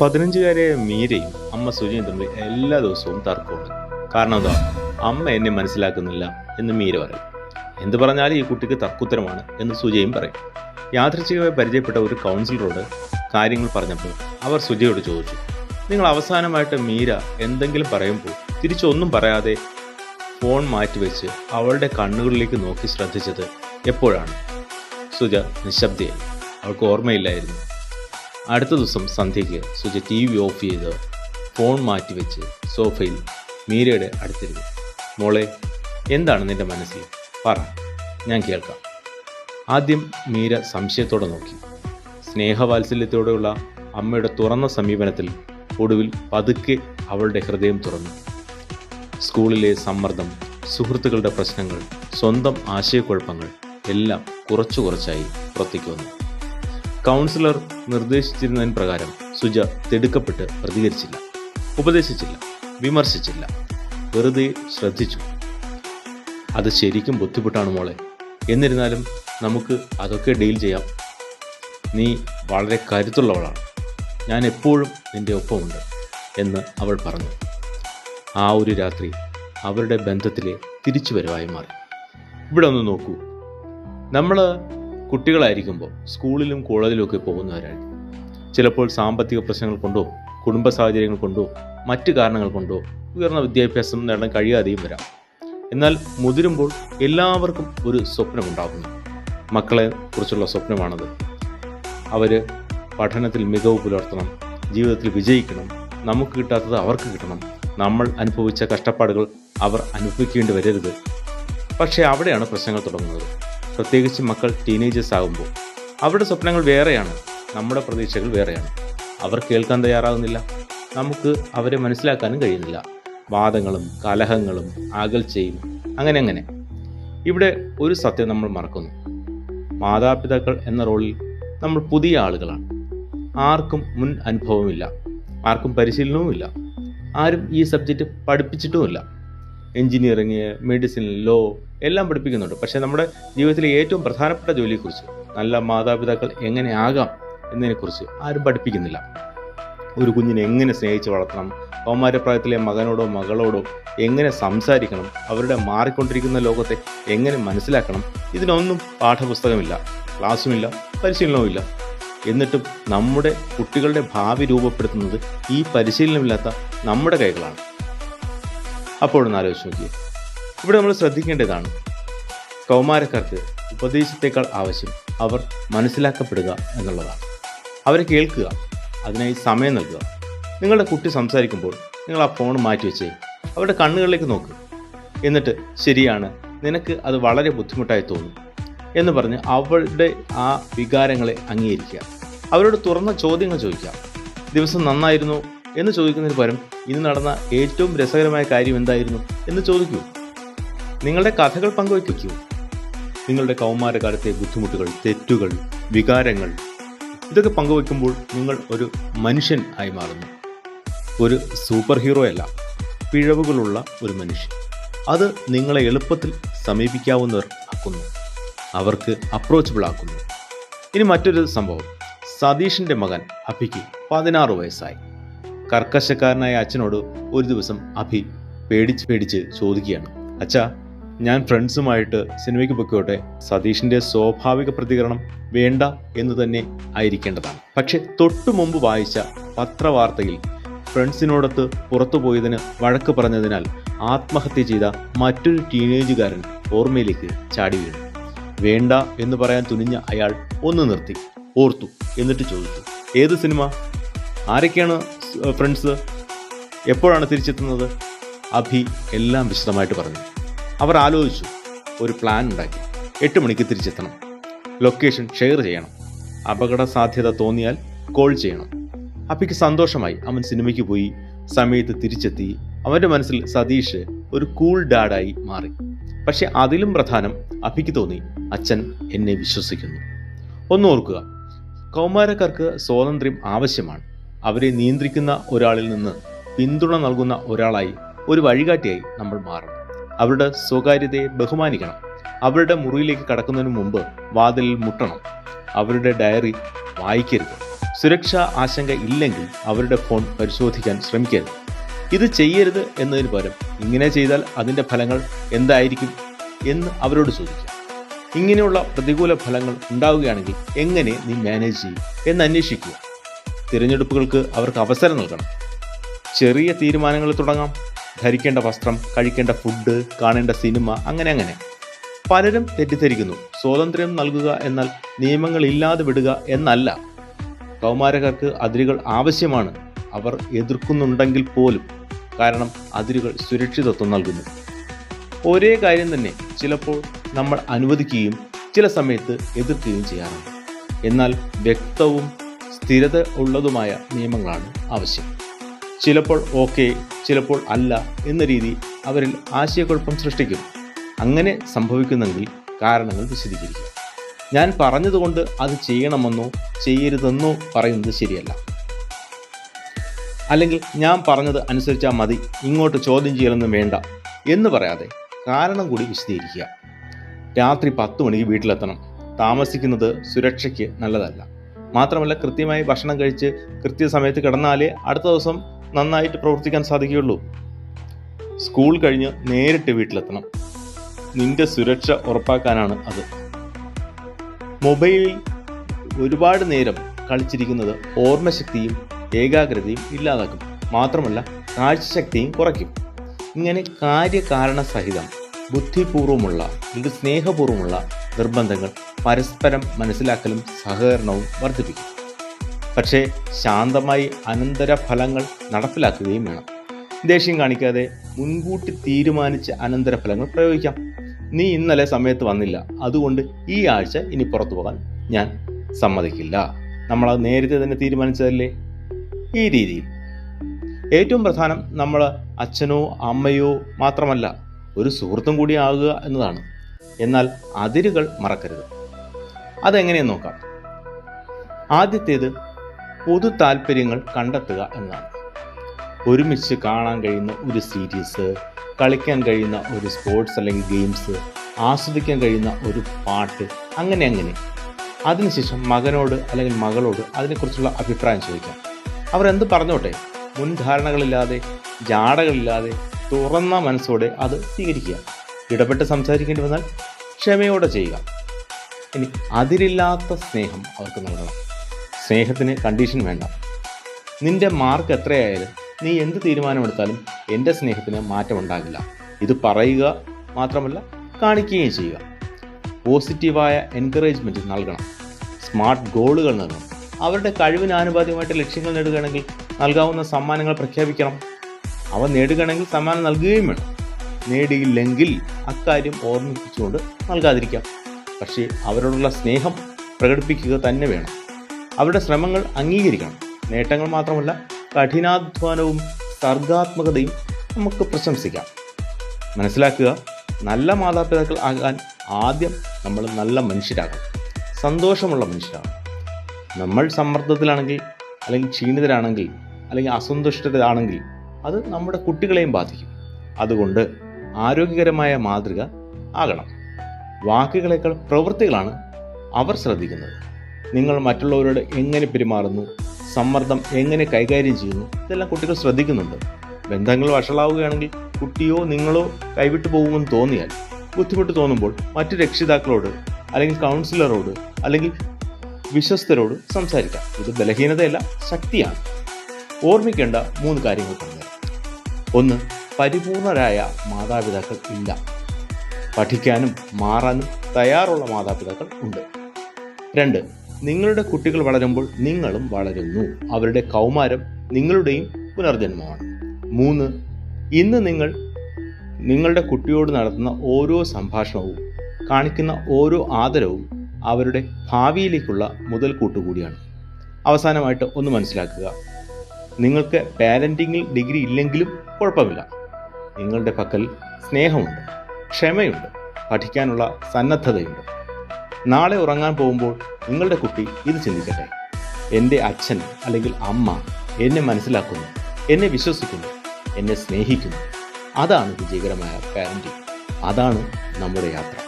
പതിനഞ്ചുകാരെ മീരയും അമ്മ സുജയും തമ്മിൽ എല്ലാ ദിവസവും തർക്കമുണ്ട്. കാരണം എന്താ? അമ്മ എന്നെ മനസ്സിലാക്കുന്നില്ല എന്ന് മീര പറയും. എന്ത് പറഞ്ഞാലും ഈ കുട്ടിക്ക് തർക്കുത്തരമാണ് എന്ന് സുജയും പറയും. യാദൃച്ഛികമായി പരിചയപ്പെട്ട ഒരു കൗൺസിലറോട് കാര്യങ്ങൾ പറഞ്ഞപ്പോൾ അവർ സുജയോട് ചോദിച്ചു നിങ്ങൾ അവസാനമായിട്ട് മീര എന്തെങ്കിലും പറയുമ്പോൾ തിരിച്ചൊന്നും പറയാതെ ഫോൺ മാറ്റിവെച്ച് അവളുടെ കണ്ണുകളിലേക്ക് നോക്കി ശ്രദ്ധിച്ചത് എപ്പോഴാണ്? സുജ നിശബ്ദയായി. അവൾക്ക് ഓർമ്മയില്ലായിരുന്നു. അടുത്ത ദിവസം സന്ധ്യയ്ക്ക് സുജ ടി വി ഓഫ് ചെയ്ത് ഫോൺ മാറ്റിവെച്ച് സോഫയിൽ മീരയുടെ അടുത്തിരുന്നു. മോളെ എന്താണ് നിന്റെ മനസ്സിൽ? പറ ഞാൻ കേൾക്കാം. ആദ്യം മീര സംശയത്തോടെ നോക്കി. സ്നേഹവാത്സല്യത്തോടെയുള്ള അമ്മയുടെ തുറന്ന സമീപനത്തിൽ ഒടുവിൽ പതുക്കെ അവളുടെ ഹൃദയം തുറന്നു. സ്കൂളിലെ സമ്മർദ്ദം സുഹൃത്തുക്കളുടെ പ്രശ്നങ്ങൾ സ്വന്തം ആശയക്കുഴപ്പങ്ങൾ എല്ലാം കുറച്ചു കുറച്ചായി പുറത്തേക്ക് വന്നു. കൗൺസിലർ നിർദ്ദേശിച്ചിരുന്നതിന് പ്രകാരം സുജ തിടുക്കപ്പെട്ട് പ്രതികരിച്ചില്ല. ഉപദേശിച്ചില്ല. വിമർശിച്ചില്ല. വെറുതെ ശ്രദ്ധിച്ചു. അത് ശരിക്കും ബുദ്ധിമുട്ടാണ് മോളെ. എന്നിരുന്നാലും നമുക്ക് അതൊക്കെ ഡീൽ ചെയ്യാം. നീ വളരെ കരുത്തുള്ളവളാണ്. ഞാൻ എപ്പോഴും നിന്റെ ഒപ്പമുണ്ട് എന്ന് അവൾ പറഞ്ഞു. ആ ഒരു രാത്രി അവരുടെ ബന്ധത്തിലെ തിരിച്ചുവരവായി മാറി. ഇവിടെ ഒന്ന് നോക്കൂ. നമ്മൾ കുട്ടികളായിരിക്കുമ്പോൾ സ്കൂളിലും കോളേജിലും ഒക്കെ പോകുന്നവരാണ് ചിലപ്പോൾ സാമ്പത്തിക പ്രശ്നങ്ങൾ കൊണ്ടോ കുടുംബ സാഹചര്യങ്ങൾ കൊണ്ടോ മറ്റ് കാരണങ്ങൾ കൊണ്ടോ ഉയർന്ന വിദ്യാഭ്യാസം നേടാൻ കഴിയാതെയും വരാം. എന്നാൽ മുതിരുമ്പോൾ എല്ലാവർക്കും ഒരു സ്വപ്നമുണ്ടാകുന്നു. മക്കളെ കുറിച്ചുള്ള സ്വപ്നമാണത്. അവർ പഠനത്തിൽ മികവ് പുലർത്തണം ജീവിതത്തിൽ വിജയിക്കണം നമുക്ക് കിട്ടാത്തത് അവർക്ക് കിട്ടണം നമ്മൾ അനുഭവിച്ച കഷ്ടപ്പാടുകൾ അവർ അനുഭവിക്കേണ്ടി വരരുത്. പക്ഷേ അവിടെയാണ് പ്രശ്നങ്ങൾ തുടങ്ങുന്നത്. പ്രത്യേകിച്ച് മക്കൾ ടീനേജേഴ്സ് ആകുമ്പോൾ അവരുടെ സ്വപ്നങ്ങൾ വേറെയാണ് നമ്മുടെ പ്രതീക്ഷകൾ വേറെയാണ്. അവർ കേൾക്കാൻ തയ്യാറാകുന്നില്ല നമുക്ക് അവരെ മനസ്സിലാക്കാനും കഴിയുന്നില്ല. വാദങ്ങളും കലഹങ്ങളും അകൽച്ചയും അങ്ങനെ അങ്ങനെ. ഇവിടെ ഒരു സത്യം നമ്മൾ മറക്കുന്നു. മാതാപിതാക്കൾ എന്ന റോളിൽ നമ്മൾ പുതിയ ആളുകളാണ്. ആർക്കും മുൻ അനുഭവമില്ല. ആർക്കും പരിശീലനവുമില്ല. ആരും ഈ സബ്ജക്റ്റ് പഠിപ്പിച്ചിട്ടുമില്ല. എഞ്ചിനീയറിങ് മെഡിസിൻ ലോ എല്ലാം പഠിപ്പിക്കുന്നുണ്ട്. പക്ഷേ നമ്മുടെ ജീവിതത്തിലെ ഏറ്റവും പ്രധാനപ്പെട്ട ജോലിയെക്കുറിച്ച് നല്ല മാതാപിതാക്കൾ എങ്ങനെ ആകാം എന്നതിനെക്കുറിച്ച് ആരും പഠിപ്പിക്കുന്നില്ല. ഒരു കുഞ്ഞിനെ എങ്ങനെ സ്നേഹിച്ച് വളർത്തണം കൗമാരപ്രായത്തിലെ മകനോടോ മകളോടോ എങ്ങനെ സംസാരിക്കണം അവരുടെ മാറിക്കൊണ്ടിരിക്കുന്ന ലോകത്തെ എങ്ങനെ മനസ്സിലാക്കണം ഇതിനൊന്നും പാഠപുസ്തകമില്ല ക്ലാസ്സുമില്ല പരിശീലനവുമില്ല എന്നിട്ടും നമ്മുടെ കുട്ടികളുടെ ഭാവി രൂപപ്പെടുത്തുന്നത് ഈ പരിശീലനമില്ലാത്ത നമ്മുടെ കൈകളാണ്. അപ്പോഴൊന്ന് ആലോചിച്ച് നോക്കി ഇവിടെ നമ്മൾ ശ്രദ്ധിക്കേണ്ടതാണ് കൗമാരക്കാർക്ക് ഉപദേശത്തേക്കാൾ ആവശ്യം അവർ മനസ്സിലാക്കപ്പെടുക എന്നുള്ളതാണ്. അവരെ കേൾക്കുക അതിനായി സമയം നൽകുക. നിങ്ങളുടെ കുട്ടി സംസാരിക്കുമ്പോൾ നിങ്ങൾ ആ ഫോൺ മാറ്റി വെച്ച് അവരുടെ കണ്ണുകളിലേക്ക് നോക്ക്. എന്നിട്ട് ശരിയാണ് നിനക്ക് അത് വളരെ ബുദ്ധിമുട്ടായി തോന്നും എന്ന് പറഞ്ഞ് അവളുടെ ആ വികാരങ്ങളെ അംഗീകരിക്കുക. അവരോട് തുറന്ന ചോദ്യങ്ങൾ ചോദിക്കുക. ദിവസം നന്നായിരുന്നോ? എന്ന് ചോദിക്കുന്നതിന് പകരം ഇന്ന് നടന്ന ഏറ്റവും രസകരമായ കാര്യം എന്തായിരുന്നു എന്ന് ചോദിക്കൂ. നിങ്ങളുടെ കഥകൾ പങ്കുവയ്ക്കൂ. നിങ്ങളുടെ കൗമാരകാലത്തെ ബുദ്ധിമുട്ടുകൾ തെറ്റുകൾ വികാരങ്ങൾ ഇതൊക്കെ പങ്കുവയ്ക്കുമ്പോൾ നിങ്ങൾ ഒരു മനുഷ്യൻ ആയി മാറുന്നു. ഒരു സൂപ്പർ ഹീറോ അല്ല പിഴവുകളുള്ള ഒരു മനുഷ്യൻ. അത് നിങ്ങളെ എളുപ്പത്തിൽ സമീപിക്കാവുന്നവർ ആക്കുന്നു. അവർക്ക് അപ്രോച്ചബിൾ ആക്കുന്നു. ഇനി മറ്റൊരു സംഭവം. സതീഷിന്റെ മകൻ അഭിക്ക് പതിനാറ് വയസ്സായി. കർക്കശക്കാരനായ അച്ഛനോട് ഒരു ദിവസം അഭി പേടിച്ച് പേടിച്ച് ചോദിക്കുകയാണ്. അച്ഛാ ഞാൻ ഫ്രണ്ട്സുമായിട്ട് സിനിമയ്ക്ക് പൊയ്ക്കോട്ടെ. സതീഷിന്റെ സ്വാഭാവിക പ്രതികരണം വേണ്ട എന്ന് തന്നെ ആയിരിക്കേണ്ടതാണ്. പക്ഷെ തൊട്ടു മുമ്പ് വായിച്ച പത്രവാർത്തയിൽ ഫ്രണ്ട്സിനോടൊത്ത് പുറത്തു പോയതിന് വഴക്ക് പറഞ്ഞതിനാൽ ആത്മഹത്യ ചെയ്ത മറ്റൊരു ടീനേജുകാരൻ ഓർമ്മയിലേക്ക് ചാടി വീണു. വേണ്ട എന്ന് പറയാൻ തുനിഞ്ഞ അയാൾ ഒന്ന് നിർത്തി. ഓർത്തു എന്നിട്ട് ചോദിച്ചു. ഏത് സിനിമ? ആരൊക്കെയാണ് ഫ്രണ്ട്സ് എപ്പോഴാണ് തിരിച്ചെത്തുന്നത്? അഭി എല്ലാം വിശദമായിട്ട് പറഞ്ഞു. അവർ ആലോചിച്ചു ഒരു പ്ലാൻ ഉണ്ടാക്കി. എട്ട് മണിക്ക് തിരിച്ചെത്തണം. ലൊക്കേഷൻ ഷെയർ ചെയ്യണം. അപകട സാധ്യത തോന്നിയാൽ കോൾ ചെയ്യണം. അഭിക്ക് സന്തോഷമായി. അവൻ സിനിമയ്ക്ക് പോയി. സമയത്ത് തിരിച്ചെത്തി. അവന്റെ മനസ്സിൽ സതീഷ് ഒരു കൂൾ ഡാഡായി മാറി. പക്ഷെ അതിലും പ്രധാനം അഭിക്ക് തോന്നി അച്ഛൻ എന്നെ വിശ്വസിക്കുന്നു. ഒന്നോർക്കുക കൗമാരക്കാർക്ക് സ്വാതന്ത്ര്യം ആവശ്യമാണ്. അവരെ നിയന്ത്രിക്കുന്ന ഒരാളിൽ നിന്ന് പിന്തുണ നൽകുന്ന ഒരാളായി ഒരു വഴികാട്ടിയായി നമ്മൾ മാറണം. അവരുടെ സ്വകാര്യതയെ ബഹുമാനിക്കണം. അവരുടെ മുറിയിലേക്ക് കടക്കുന്നതിന് മുമ്പ് വാതിലിൽ മുട്ടണം. അവരുടെ ഡയറി വായിക്കരുത്. സുരക്ഷാ ആശങ്ക ഇല്ലെങ്കിൽ അവരുടെ ഫോൺ പരിശോധിക്കാൻ ശ്രമിക്കരുത്. ഇത് ചെയ്യരുത് എന്നതിന് പകരം ഇങ്ങനെ ചെയ്താൽ അതിന്റെ ഫലങ്ങൾ എന്തായിരിക്കും എന്ന് അവരോട് ചോദിക്കാം ഇങ്ങനെയുള്ള പ്രതികൂല ഫലങ്ങൾ ഉണ്ടാവുകയാണെങ്കിൽ എങ്ങനെ നീ മാനേജ് ചെയ്യും എന്ന് അന്വേഷിക്കുക. തിരഞ്ഞെടുപ്പുകൾക്ക് അവർക്ക് അവസരം നൽകണം. ചെറിയ തീരുമാനങ്ങൾ തുടങ്ങാം. ധരിക്കേണ്ട വസ്ത്രം കഴിക്കേണ്ട ഫുഡ് കാണേണ്ട സിനിമ അങ്ങനെ അങ്ങനെ. പലരും തെറ്റിദ്ധരിക്കുന്നു. സ്വാതന്ത്ര്യം നൽകുക എന്നാൽ നിയമങ്ങൾ ഇല്ലാതെ വിടുക എന്നല്ല. കൗമാരക്കാർക്ക് അതിരുകൾ ആവശ്യമാണ്. അവർ എതിർക്കുന്നുണ്ടെങ്കിൽ പോലും. കാരണം അതിരുകൾ സുരക്ഷിതത്വം നൽകുന്നു. ഒരേ കാര്യം തന്നെ. ചിലപ്പോൾ നമ്മൾ അനുവദിക്കുകയും ചില സമയത്ത് എതിർക്കുകയും ചെയ്യാറുണ്ട്. എന്നാൽ വ്യക്തവും സ്ഥിരത ഉള്ളതുമായ നിയമങ്ങളാണ് ആവശ്യം. ചിലപ്പോൾ ഓക്കെ ചിലപ്പോൾ അല്ല എന്ന രീതി അവരിൽ ആശയക്കുഴപ്പം സൃഷ്ടിക്കും. അങ്ങനെ സംഭവിക്കുന്നെങ്കിൽ കാരണങ്ങൾ വിശദീകരിക്കുക ഞാൻ പറഞ്ഞതുകൊണ്ട് അത് ചെയ്യണമെന്നോ ചെയ്യരുതെന്നോ പറയുന്നത് ശരിയല്ല. അല്ലെങ്കിൽ ഞാൻ പറഞ്ഞത് അനുസരിച്ചാൽ മതി ഇങ്ങോട്ട് ചോദ്യം ചെയ്യലൊന്നും വേണ്ട എന്ന് പറയാതെ കാരണം കൂടി വിശദീകരിക്കുക. രാത്രി പത്ത് മണിക്ക് വീട്ടിലെത്തണം. താമസിക്കുന്നത് സുരക്ഷയ്ക്ക് നല്ലതല്ല. മാത്രമല്ല കൃത്യമായി ഭക്ഷണം കഴിച്ച് കൃത്യസമയത്ത് കിടന്നാലേ അടുത്ത ദിവസം നന്നായിട്ട് പ്രവർത്തിക്കാൻ സാധിക്കുകയുള്ളൂ. സ്കൂൾ കഴിഞ്ഞ് നേരിട്ട് വീട്ടിലെത്തണം. നിന്റെ സുരക്ഷ ഉറപ്പാക്കാനാണ് അത്. മൊബൈലിൽ ഒരുപാട് നേരം കളിച്ചിരിക്കുന്നത് ഓർമ്മശക്തിയും ഏകാഗ്രതയും ഇല്ലാതാക്കും. മാത്രമല്ല കാഴ്ചശക്തിയും കുറയ്ക്കും. ഇങ്ങനെ കാര്യകാരണ സഹിതം ബുദ്ധിപൂർവമുള്ള അല്ലെങ്കിൽ സ്നേഹപൂർവമുള്ള നിർബന്ധങ്ങൾ പരസ്പരം മനസ്സിലാക്കലും സഹകരണവും വർദ്ധിപ്പിക്കും. പക്ഷേ ശാന്തമായി അനന്തര ഫലങ്ങൾ നടപ്പിലാക്കുകയും വേണം. ദേഷ്യം കാണിക്കാതെ മുൻകൂട്ടി തീരുമാനിച്ച് അനന്തരഫലങ്ങൾ പ്രയോഗിക്കാം. നീ ഇന്നലെ സമയത്ത് വന്നില്ല. അതുകൊണ്ട് ഈ ആഴ്ച ഇനി പുറത്തു പോകാൻ ഞാൻ സമ്മതിക്കില്ല. നമ്മളത് നേരത്തെ തന്നെ തീരുമാനിച്ചതല്ലേ? ഈ രീതിയിൽ. ഏറ്റവും പ്രധാനം നമ്മൾ അച്ഛനോ അമ്മയോ മാത്രമല്ല ഒരു സുഹൃത്തും കൂടി ആകുക എന്നതാണ്. എന്നാൽ അതിരുകൾ മറക്കരുത്. അതെങ്ങനെയെന്ന് നോക്കാം. ആദ്യത്തേത് പൊതു താല്പര്യങ്ങൾ കണ്ടെത്തുക എന്നാണ്. ഒരുമിച്ച് കാണാൻ കഴിയുന്ന ഒരു സീരീസ് കളിക്കാൻ കഴിയുന്ന ഒരു സ്പോർട്സ് അല്ലെങ്കിൽ ഗെയിംസ് ആസ്വദിക്കാൻ കഴിയുന്ന ഒരു പാട്ട് അങ്ങനെ അങ്ങനെ. അതിനുശേഷം മകനോട് അല്ലെങ്കിൽ മകളോട് അതിനെക്കുറിച്ചുള്ള അഭിപ്രായം ചോദിക്കാം. അവർ എന്ത് പറഞ്ഞോട്ടെ? മുൻധാരണകളില്ലാതെ ജാടകളില്ലാതെ തുറന്ന മനസ്സോടെ അത് സ്വീകരിക്കുക. ഇടപെട്ട് സംസാരിക്കേണ്ടി വന്നാൽ ക്ഷമയോടെ ചെയ്യുക. ഇനി അതിരില്ലാത്ത സ്നേഹം അവർക്ക് നൽകണം. സ്നേഹത്തിന് കണ്ടീഷൻ വേണ്ട. നിന്റെ മാർക്ക് എത്രയായാലും നീ എന്ത് തീരുമാനമെടുത്താലും എന്റെ സ്നേഹത്തിന് മാറ്റമുണ്ടാകില്ല. ഇത് പറയുക മാത്രമല്ല കാണിക്കുകയും ചെയ്യുക. പോസിറ്റീവായ എൻകറേജ്മെന്റ് നൽകണം. സ്മാർട്ട് ഗോളുകൾ നൽകണം. അവരുടെ കഴിവിന് ആനുപാതികമായിട്ട് ലക്ഷ്യങ്ങൾ നേടുകയാണെങ്കിൽ നൽകാവുന്ന സമ്മാനങ്ങൾ പ്രഖ്യാപിക്കണം. അവ നേടുകയാണെങ്കിൽ സമ്മാനം നൽകുകയും വേണം. നേടിയില്ലെങ്കിൽ അക്കാര്യം ഓർമ്മിപ്പിച്ചുകൊണ്ട് നൽകാതിരിക്കാം. പക്ഷേ അവരോടുള്ള സ്നേഹം പ്രകടിപ്പിക്കുക തന്നെ വേണം. അവരുടെ ശ്രമങ്ങൾ അംഗീകരിക്കണം. നേട്ടങ്ങൾ മാത്രമല്ല കഠിനാധ്വാനവും സർഗാത്മകതയും നമുക്ക് പ്രശംസിക്കാം. മനസ്സിലാക്കുക നല്ല മാതാപിതാക്കൾ ആകാൻ ആദ്യം നമ്മൾ നല്ല മനുഷ്യരാകണം. സന്തോഷമുള്ള മനുഷ്യരാകണം. നമ്മൾ സമ്മർദ്ദത്തിലാണെങ്കിൽ അല്ലെങ്കിൽ ക്ഷീണിതരാണെങ്കിൽ അല്ലെങ്കിൽ അസന്തുഷ്ടരാണെങ്കിൽ അത് നമ്മുടെ കുട്ടികളെയും ബാധിക്കും. അതുകൊണ്ട് ആരോഗ്യകരമായ മാതൃക ആകണം. വാക്കുകളേക്കാൾ പ്രവൃത്തികളാണ് അവർ ശ്രദ്ധിക്കുന്നത്. നിങ്ങൾ മറ്റുള്ളവരോട് എങ്ങനെ പെരുമാറുന്നു സമ്മർദ്ദം എങ്ങനെ കൈകാര്യം ചെയ്യുന്നു ഇതെല്ലാം കുട്ടികൾ ശ്രദ്ധിക്കുന്നുണ്ട്. ബന്ധങ്ങൾ വഷളാവുകയാണെങ്കിൽ കുട്ടിയോ നിങ്ങളോ കൈവിട്ടു പോകുമെന്ന് തോന്നിയാൽ ബുദ്ധിമുട്ട് തോന്നുമ്പോൾ മറ്റു രക്ഷിതാക്കളോട് അല്ലെങ്കിൽ കൗൺസിലറോട് അല്ലെങ്കിൽ വിശ്വസ്തരോട് സംസാരിക്കാം. ഇത് ബലഹീനതയല്ല ശക്തിയാണ്. ഓർമ്മിക്കേണ്ട മൂന്ന് കാര്യങ്ങൾ പറഞ്ഞു ഒന്ന് പരിപൂർണരായ മാതാപിതാക്കൾ ഇല്ല. പഠിക്കാനും മാറാനും തയ്യാറുള്ള മാതാപിതാക്കൾ ഉണ്ട്. രണ്ട് നിങ്ങളുടെ കുട്ടികൾ വളരുമ്പോൾ നിങ്ങളും വളരുന്നു. അവരുടെ കൗമാരം നിങ്ങളുടെയും പുനർജന്മമാണ്. മൂന്ന് ഇന്ന് നിങ്ങൾ നിങ്ങളുടെ കുട്ടിയോട് നടത്തുന്ന ഓരോ സംഭാഷണവും കാണിക്കുന്ന ഓരോ ആദരവും അവരുടെ ഭാവിയിലേക്കുള്ള മുതൽക്കൂട്ട് കൂടിയാണ് അവസാനമായിട്ട് ഒന്ന് മനസ്സിലാക്കുക. നിങ്ങൾക്ക് പാരന്റിങ്ങിൽ ഡിഗ്രി ഇല്ലെങ്കിലും കുഴപ്പമില്ല. നിങ്ങളുടെ പക്കൽ സ്നേഹമുണ്ട്. ക്ഷമയുണ്ട്. പഠിക്കാനുള്ള സന്നദ്ധതയുണ്ട്. നാളെ ഉറങ്ങാൻ പോകുമ്പോൾ നിങ്ങളുടെ കുട്ടി ഇത് ചിന്തിക്കട്ടെ. എന്റെ അച്ഛൻ അല്ലെങ്കിൽ അമ്മ എന്നെ മനസ്സിലാക്കുന്നു എന്നെ വിശ്വസിക്കുന്നു എന്നെ സ്നേഹിക്കുന്നു. അതാണ് വിജയകരമായ പാരന്റിങ് അതാണ് നമ്മുടെ യാത്ര.